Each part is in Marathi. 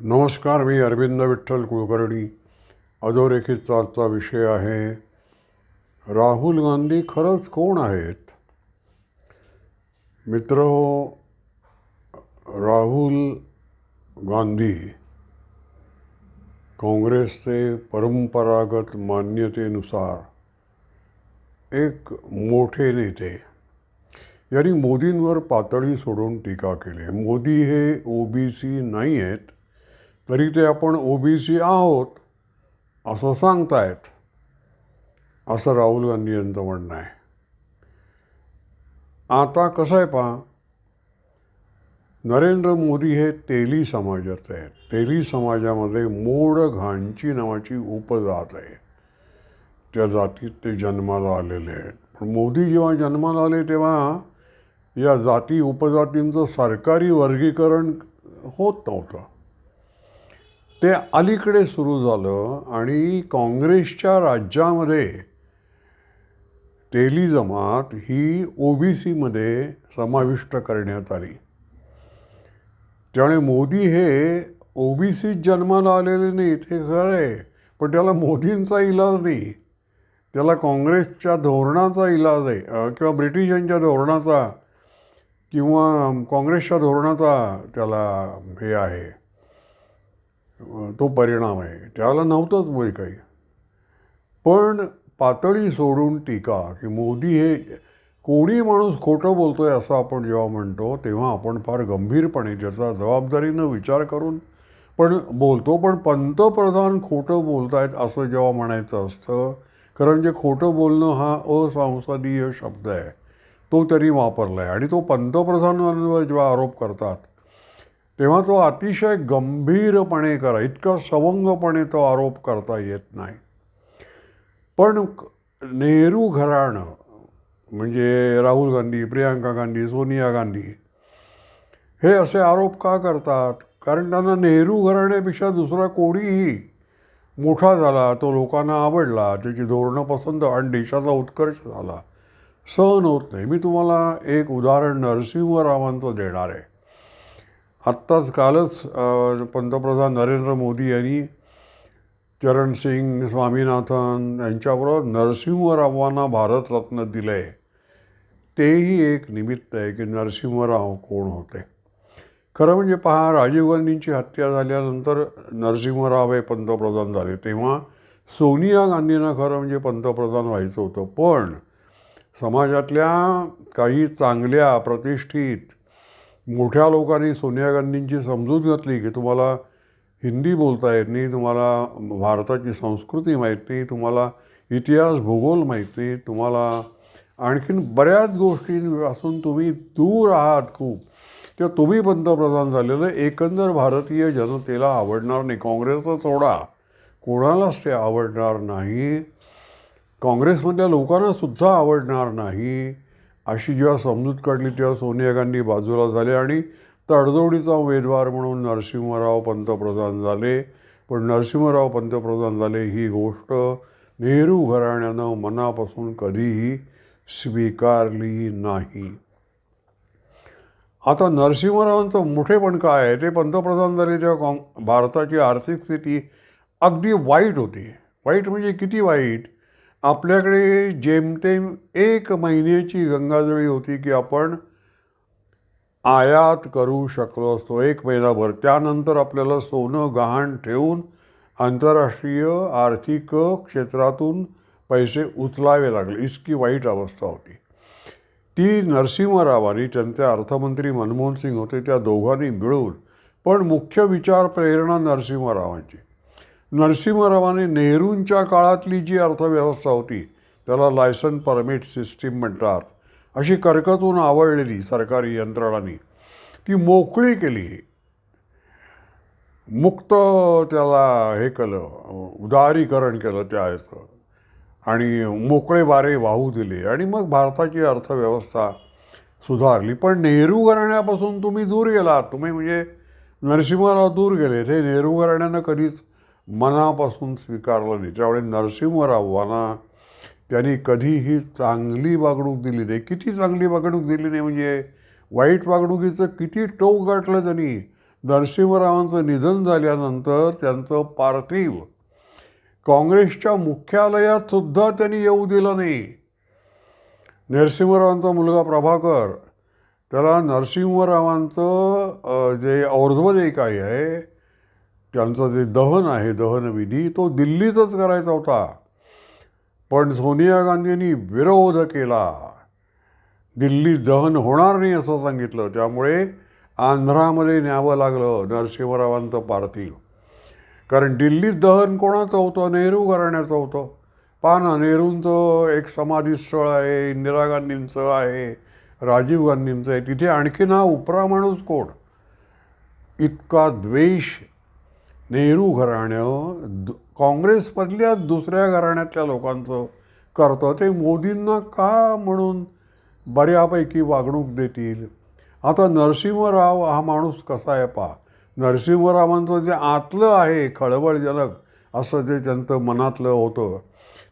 नमस्कार मी अरविंद विठ्ठल कुलकर्णी. अधोरेखितचा आजचा विषय आहे राहुल गांधी खरंच कोण आहेत? मित्र राहुल गांधी काँग्रेसचे परंपरागत मान्यतेनुसार एक मोठे नेते. यांनी मोदींवर पातळी सोडून टीका केली. मोदी हे ओ बी सी नाही आहेत तरी ते आपण ओ बी सी आहोत असं सांगतायत. असं राहुल गांधी यांचं म्हणणं आहे. आता कसं आहे पहा नरेंद्र मोदी हे तेली समाजाचे आहेत. तेली समाजामध्ये मोड घाणची नावाची उपजात आहे. त्या जातीत ते जन्माला आलेले आहेत. पण मोदी जेव्हा जन्माला आले तेव्हा या जाती उपजातींचं सरकारी वर्गीकरण होत नव्हतं. ते अलीकडे सुरू झालं आणि काँग्रेसच्या राज्यामध्ये तेली जमात ही ओ बी सीमध्ये समाविष्ट करण्यात आली. त्यामुळे मोदी हे ओ बी सीत जन्माला आलेले नाही ते खरं आहे पण त्याला मोदींचा इलाज नाही. त्याला काँग्रेसच्या धोरणाचा इलाज आहे किंवा ब्रिटिशांच्या धोरणाचा किंवा काँग्रेसच्या धोरणाचा त्याला हे आहे. तो परिणाम आहे. त्याला नव्हतंच मुळे काही. पण पातळी सोडून टीका की मोदी हे कोणी माणूस खोटं बोलतोय असं आपण जेव्हा म्हणतो तेव्हा आपण फार गंभीरपणे त्याचा जबाबदारीनं विचार करून पण बोलतो पण पंतप्रधान खोटं बोलतायत असं जेव्हा म्हणायचं असतं कारण जे खोटं बोलणं हा असंसदीय शब्द आहे तो त्यांनी वापरला आहे आणि तो पंतप्रधानांवर जेव्हा आरोप करतात तेव्हा तो अतिशय गंभीरपणे करा. इतका सवंगपणे तो आरोप करता येत नाही. पण नेहरू घराणं म्हणजे राहुल गांधी प्रियांका गांधी सोनिया गांधी हे असे आरोप का करतात? कारण त्यांना नेहरू घराण्यापेक्षा दुसरा कोणीही मोठा झाला तो लोकांना आवडला त्याची धोरणं पसंत आणि देशाचा उत्कर्ष झाला. सहन होत नाही. मी तुम्हाला एक उदाहरण नरसिंहरावांचं देणार आहे. आत्ताच कालच पंतप्रधान नरेंद्र मोदी यांनी चरण सिंग स्वामीनाथन यांच्याबरोबर नरसिंहरावांना भारतरत्न दिलं आहे तेही एक निमित्त आहे की नरसिंहराव कोण होते? खरं म्हणजे पहा राजीव गांधींची हत्या झाल्यानंतर नरसिंहराव हे पंतप्रधान झाले. तेव्हा सोनिया गांधींना खरं म्हणजे पंतप्रधान व्हायचं होतं. पण समाजातल्या काही चांगल्या प्रतिष्ठित मोठ्या लोकांनी सोनिया गांधींची समजूत घातली की तुम्हाला हिंदी बोलता येत नाही तुम्हाला भारताची संस्कृती माहीत नाही तुम्हाला इतिहास भूगोल माहीत नाही तुम्हाला आणखीन बऱ्याच गोष्टींपासून तुम्ही दूर आहात खूप. किंवा तुम्ही पंतप्रधान झालेलं एकंदर भारतीय जनतेला आवडणार नाही. काँग्रेसचा सोडा कोणालाच ते आवडणार नाही. काँग्रेसमधल्या लोकांनासुद्धा आवडणार नाही. अशी जेव्हा समजूत काढली तेव्हा सोनिया गांधी बाजूला झाले आणि तडजोडीचा उमेदवार म्हणून नरसिंहराव पंतप्रधान झाले. पण नरसिंहराव पंतप्रधान झाले ही गोष्ट नेहरू घराण्यानं मनापासून कधीही स्वीकारली नाही. आता नरसिंहरावांचं मोठेपण काय आहे? ते पंतप्रधान झाले तेव्हा काँग भारताची आर्थिक स्थिती अगदी वाईट होती. वाईट म्हणजे किती वाईट? आपल्याकडे जेमतेम एक महिन्याची गंगाजळी होती की आपण आयात करू शकलो असतो. एक महिनाभर. त्यानंतर आपल्याला सोनं गहाण ठेवून आंतरराष्ट्रीय आर्थिक क्षेत्रातून पैसे उचलावे लागले. इतकी वाईट अवस्था होती. ती नरसिंहरावांनी त्यांचे अर्थमंत्री मनमोहन सिंग होते त्या दोघांनी मिळून पण मुख्य विचार प्रेरणा नरसिंहरावांची. नरसिंहरावाने नेहरूंच्या काळातली जी अर्थव्यवस्था होती त्याला लायसन परमिट सिस्टीम म्हणतात. अशी कर्कतून आवडलेली सरकारी यंत्रणांनी ती मोकळी केली. मुक्त त्याला हे केलं उदारीकरण केलं त्या आणि मोकळे वारे वाहू दिले. आणि मग भारताची अर्थव्यवस्था सुधारली. पण नेहरू घराण्यापासून तुम्ही दूर गेलात. तुम्ही म्हणजे नरसिंहराव दूर गेले ते नेहरू घराण्यानं कधीच मनापासून स्वीकारलं नाही. त्यावेळी नरसिंहरावांना त्यांनी कधीही चांगली वागणूक दिली नाही. किती चांगली वागणूक दिली नाही म्हणजे वाईट वागणुकीचं किती टोक गाठलं त्यांनी. नरसिंहरावांचं निधन झाल्यानंतर त्यांचं पार्थिव. काँग्रेसच्या मुख्यालयात सुद्धा त्यांनी येऊ दिलं नाही. नरसिंहरावांचा मुलगा प्रभाकर. त्याला नरसिंहरावांचं जे जे और्ध्वदेयकाई आहे त्यांचं जे दहन आहे दहनविधी तो दिल्लीतच करायचा होता. पण सोनिया गांधींनी विरोध केला. दिल्लीत दहन होणार नाही असं सांगितलं. त्यामुळे आंध्रामध्ये न्यावं लागलं नरसिंहरावांचं पार्थिव. कारण दिल्लीत दहन कोणाचं होतं? नेहरू घराण्याचं होतं. पहा ना नेहरूंचं एक समाधीस्थळ आहे इंदिरा गांधींचं आहे राजीव गांधींचं आहे. तिथे आणखीन हा उपरा माणूस कोण? इतका द्वेष नेहरू घराणं दु काँग्रेसमधल्या दुसऱ्या घराण्यातल्या लोकांचं करतं. ते मोदींना का म्हणून बऱ्यापैकी वागणूक देतील? आता नरसिंहराव हा माणूस कसा आहे पा नरसिंहरावांचं जे आतलं आहे खळबळजनक असं जे त्यांचं मनातलं होतं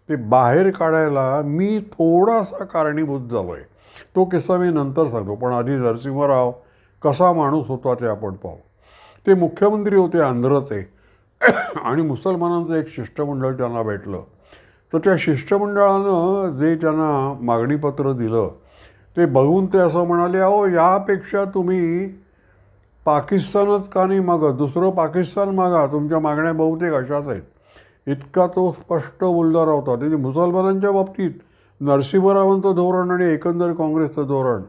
ते बाहेर काढायला मी थोडासा कारणीभूत झालो आहे तो किस्सा मी नंतर सांगतो. पण आधी नरसिंहराव कसा माणूस होता ते आपण पाहू. ते मुख्यमंत्री होते आंध्रचे. आणि मुसलमानांचं एक शिष्टमंडळ त्यांना भेटलं. तर त्या शिष्टमंडळानं जे त्यांना मागणीपत्र दिलं ते बघून ते असं म्हणाले अहो यापेक्षा तुम्ही पाकिस्तानच का नाही मागत? दुसरं पाकिस्तान मागा. तुमच्या मागण्या बहुतेक अशाच आहेत. इतका तो स्पष्ट बोलणारा होता. म्हणजे मुसलमानांच्या बाबतीत नरसिंहरावांचं धोरण आणि एकंदर काँग्रेसचं धोरण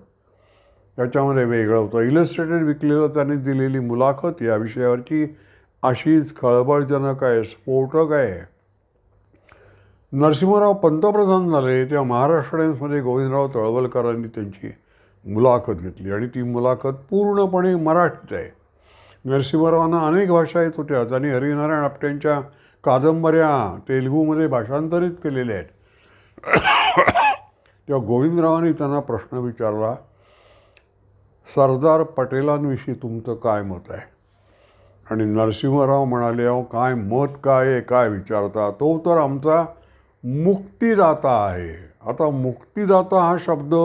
याच्यामध्ये वेगळं होतं. इलस्ट्रेटेड विकलेलं त्यांनी दिलेली मुलाखत या विषयावरची अशीच खळबळजनक आहे स्फोटक आहे. नरसिंहराव पंतप्रधान झाले तेव्हा महाराष्ट्र टाईम्समध्ये गोविंदराव तळवलकरांनी त्यांची मुलाखत घेतली आणि ती मुलाखत पूर्णपणे मराठीत आहे. नरसिंहरावांना अनेक भाषा येत होत्या. त्यांनी हरिनारायण आपट्यांच्या कादंबऱ्या तेलुगूमध्ये भाषांतरित केलेल्या आहेत. तेव्हा गोविंदरावांनी त्यांना प्रश्न विचारला सरदार पटेलांविषयी तुमचं काय मत आहे? आणि नरसिंहराव म्हणाले अहो काय मत काय आहे काय विचारता? तो तर आमचा मुक्तिदाता आहे. आता मुक्तिदाता हा शब्द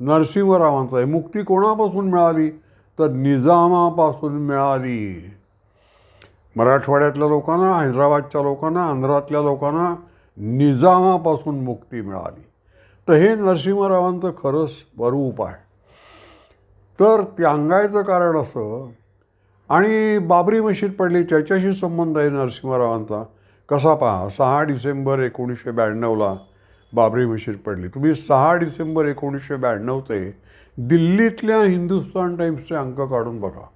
नरसिंहरावांचा आहे. मुक्ती कोणापासून मिळाली? तर निजामापासून मिळाली. मराठवाड्यातल्या लोकांना हैदराबादच्या लोकांना आंध्रातल्या लोकांना निजामापासून मुक्ती मिळाली. तर हे नरसिंहरावांचं खरंच स्वरूप आहे. तर सांगायचं कारण असं आणि बाबरी मशीद पडली त्याच्याशी संबंध आहे नरसिंहरावांचा. कसा पहा सहा डिसेंबर एकोणीसशे ब्याण्णवला बाबरी मशीद पडली. तुम्ही सहा डिसेंबर एकोणीसशे ब्याण्णव ते दिल्लीतल्या हिंदुस्तान टाईम्सचे अंक काढून बघा.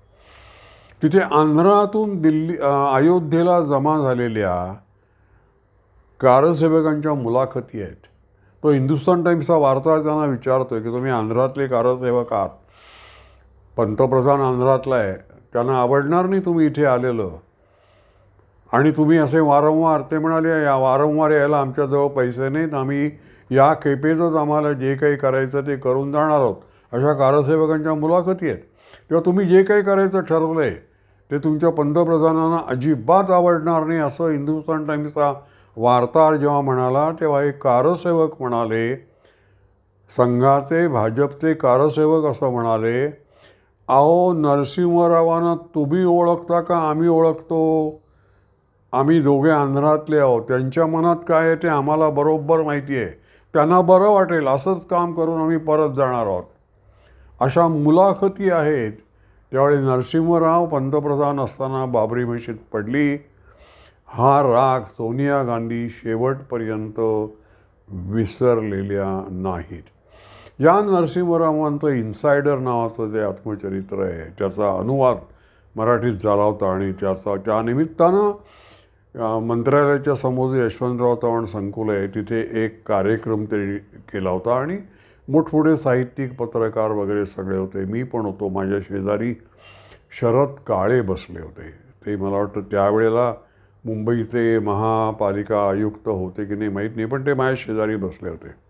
तिथे आंध्रातून दिल्ली अयोध्येला जमा झालेल्या कारसेवकांच्या मुलाखती आहेत. तो हिंदुस्तान टाईम्सचा वार्ताहर त्यांना विचारतोय की तुम्ही आंध्रातले कारसेवक आहात? पंतप्रधान आंध्रातला आहे. त्यांना आवडणार नाही तुम्ही इथे आलेलं. आणि तुम्ही असे वारंवार ते म्हणाले या वारंवार यायला आमच्याजवळ पैसे नाहीत. आम्ही या खेपेचंच आम्हाला जे काही करायचं ते करून जाणार आहोत. अशा कारसेवकांच्या मुलाखती आहेत. किंवा तुम्ही जे काही करायचं ठरवलं आहे ते तुमच्या पंतप्रधानांना अजिबात आवडणार नाही असं हिंदुस्तान टाईम्सचा वार्ताहर जेव्हा म्हणाला तेव्हा एक कारसेवक म्हणाले संघाचे भाजपचे कारसेवक असं म्हणाले अहो नरसिंहरावांना तुम्ही ओळखता का आम्ही ओळखतो. आम्ही दोघे आंध्रातले आहोत. त्यांच्या मनात काय आहे ते आम्हाला बरोबर माहिती आहे. त्यांना बरं वाटेल असंच काम करून आम्ही परत जाणार आहोत. अशा मुलाखती आहेत. त्यावेळी नरसिंहराव पंतप्रधान असताना बाबरी मशीद पडली हा राग सोनिया गांधी शेवटपर्यंत विसरलेल्या नाहीत. या नरसिंहरावांचं इन्सायडर नावाचं जे आत्मचरित्र आहे त्याचा अनुवाद मराठीत झाला होता आणि त्याचा त्या निमित्तानं मंत्रालयाच्या समोर जे यशवंतराव चव्हाण संकुल आहे तिथे एक कार्यक्रम त्यांनी केला होता आणि मोठमोठे साहित्यिक पत्रकार वगैरे सगळे होते. मी पण होतो. माझ्या शेजारी शरद काळे बसले होते. ते मला वाटतं त्यावेळेला मुंबईचे महापालिका आयुक्त होते की नाही माहीत नाही पण ते माझ्या शेजारी बसले होते.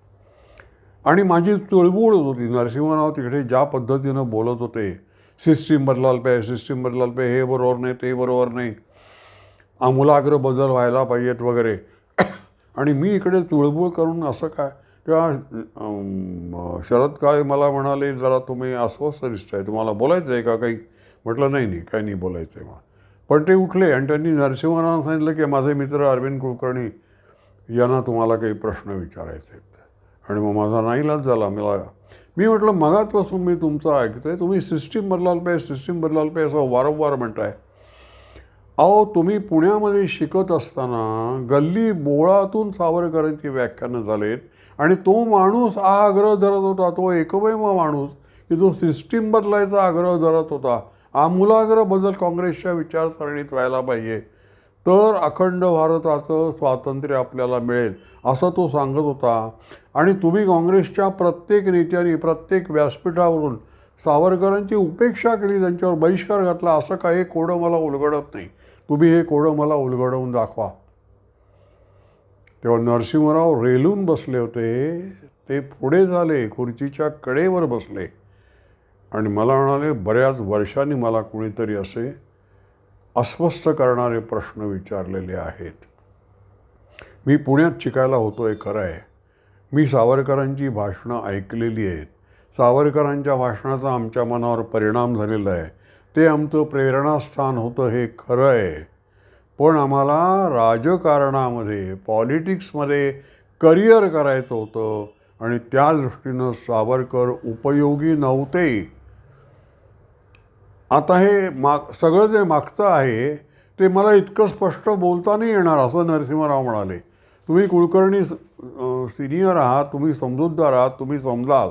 आणि माझी चुळबुळ होत होती. नरसिंहराव तिकडे ज्या पद्धतीनं बोलत होते सिस्टीम बदलाल पे सिस्टीम बदलाल पे हे बरोबर नाही ते बरोबर नाही. आमूलाग्र बदल व्हायला पाहिजेत वगैरे. आणि मी इकडे तुळबुळ करून असं काय तेव्हा शरद काळे मला म्हणाले जरा तुम्ही अस्वस्थ आहे तुम्हाला बोलायचं आहे का काही? म्हटलं नाही नाही काही नाही बोलायचं आहे मला. पण ते उठले आणि त्यांनी नरसिंहरावांना सांगितलं की माझे मित्र अरविंद कुलकर्णी यांना तुम्हाला काही प्रश्न विचारायचे आहेत. आणि मग माझा नाईलाज झाला. मला मी म्हटलं मगातपासून मी तुमचं ऐकतोय. तुम्ही सिस्टीम बदलायला पाहिजे सिस्टीम बदलायला पाहिजे असं वारंवार म्हणताय. अहो तुम्ही पुण्यामध्ये शिकत असताना गल्ली बोळातून सावरकरांची व्याख्यानं झालेत आणि तो माणूस हा आग्रह धरत होता तो एकमेव माणूस की जो सिस्टीम बदलायचा आग्रह धरत होता. आमूलाग्र बदल काँग्रेसच्या विचारसरणीत व्हायला पाहिजे. तर अखंड भारताचं स्वातंत्र्य आपल्याला मिळेल असं तो सांगत होता. आणि तुम्ही काँग्रेसच्या प्रत्येक नेत्याने प्रत्येक व्यासपीठावरून सावरकरांची उपेक्षा केली त्यांच्यावर बहिष्कार घातला असं काही कोडं मला उलगडत नाही. तुम्ही हे कोडं मला उलगडवून दाखवा. तेव्हा नरसिंहराव रेलून बसले होते. ते पुढे झाले खुर्चीच्या कडेवर बसले. आणि मला म्हणाले बऱ्याच वर्षांनी मला कुणीतरी असे अस्वस्थ करणारे प्रश्न विचारलेले आहेत. मी पुण्यात शिकायला होतो हे खरं आहे मी सावरकरांची भाषणं ऐकलेली आहेत. सावरकरांच्या भाषणाचा आमच्या मनावर परिणाम झालेला आहे. ते आमचं प्रेरणास्थान होतं हे खरं आहे पण आम्हाला राजकारणामध्ये पॉलिटिक्समध्ये करिअर करायचं होतं आणि त्या दृष्टीनं सावरकर उपयोगी नव्हते. आता हे माग सगळं जे मागचं आहे ते मला इतकं स्पष्ट बोलता नाही येणार असं नरसिंहराव म्हणाले. तुम्ही कुलकर्णी सिनियर आहात तुम्ही समजूतदार आहात तुम्ही समजाल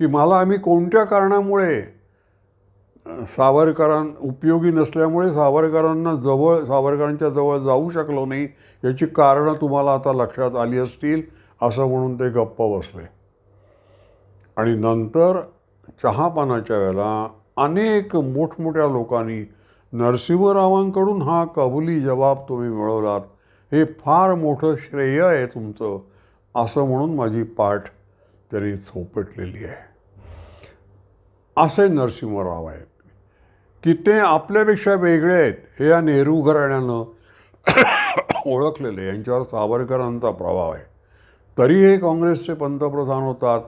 की मला आम्ही कोणत्या कारणामुळे सावरकरां उपयोगी नसल्यामुळे सावरकरांना जवळ सावरकरांच्या जवळ जाऊ शकलो नाही याची कारणं तुम्हाला आता लक्षात आली असतील असं म्हणून ते गप्प बसले. आणि नंतर चहापानाच्या वेळेला अनेक मोठमोठ्या लोकांनी नरसिंहरावांकडून हा कबुली जबाब तुम्ही मिळवलात. हे फार मोठं श्रेय आहे तुमचं असं म्हणून माझी पाठ त्यांनी थोपटलेली आहे. असे नरसिंहराव आहेत. की ते आपल्यापेक्षा वेगळे आहेत हे या नेहरू घराण्यानं ओळखलेले यांच्यावर सावरकरांचा प्रभाव आहे. तरी हे काँग्रेसचे पंतप्रधान होतात.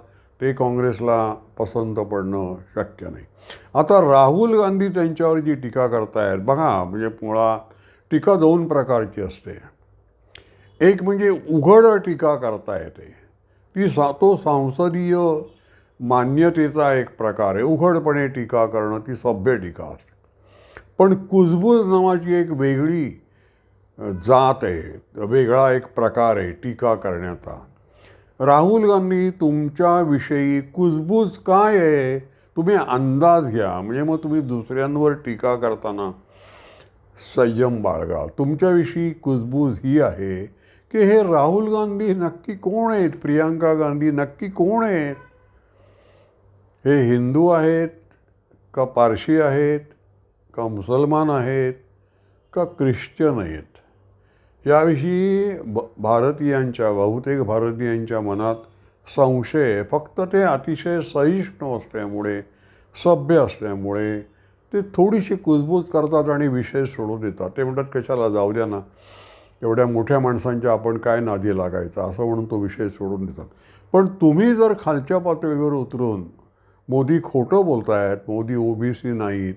ते काँग्रेसला पसंत पडणं शक्य नाही. आता राहुल गांधी त्यांच्यावर जी टीका करतायत बघा म्हणजे मुळात टीका दोन प्रकारची असते. एक म्हणजे उघड टीका करता येते. ती सा तो संसदीय मान्यतेचा एक प्रकार आहे. उघडपणे टीका करणं ती सभ्य टीका असते. पण कुजबूज नावाची एक वेगळी जात आहे. वेगळा एक प्रकार आहे टीका करण्याचा. राहुल गांधी तुमच्याविषयी कुजबूज काय आहे? तुम्ही अंदाज घ्या. म्हणजे मग तुम्ही दुसऱ्यांवर टीका करताना संयम बाळगा. तुमच्याविषयी कुजबूज ही आहे की हे राहुल गांधी नक्की कोण आहेत? प्रियांका गांधी नक्की कोण आहेत? हे हिंदू आहेत का पारशी आहेत? का मुसलमान आहेत? का ख्रिश्चन आहेत? याविषयी ब भारतीयांच्या बहुतेक भारतीयांच्या मनात संशय फक्त ते अतिशय सहिष्णू असल्यामुळे सभ्य असल्यामुळे ते थोडीशी कुजबूज करतात आणि विषय सोडून देतात. ते म्हणतात कशाला? जाऊ द्या ना. एवढ्या मोठ्या माणसांच्या आपण काय नादी लागायचं? असं म्हणून तो विषय सोडून देतात. पण तुम्ही जर खालच्या पातळीवर उतरून मोदी खोटं बोलतायत मोदी ओबीसी नाहीत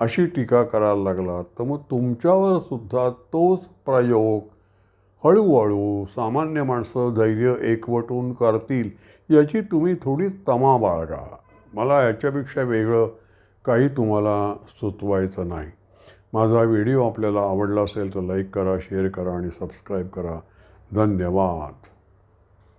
अशी टीका करायला लागला तर मग तुमच्यावर सुद्धा तोच प्रयोग हळूहळू सामान्य माणसं धैर्य एकवटून करतील याची तुम्ही थोडी तमा बाळगा मला याच्यापेक्षा वेगळं काही तुम्हाला सुचवायचं नाही. माझा व्हिडिओ आपल्याला आवडला असेल तर लाईक करा शेअर करा आणि सबस्क्राईब करा. धन्यवाद.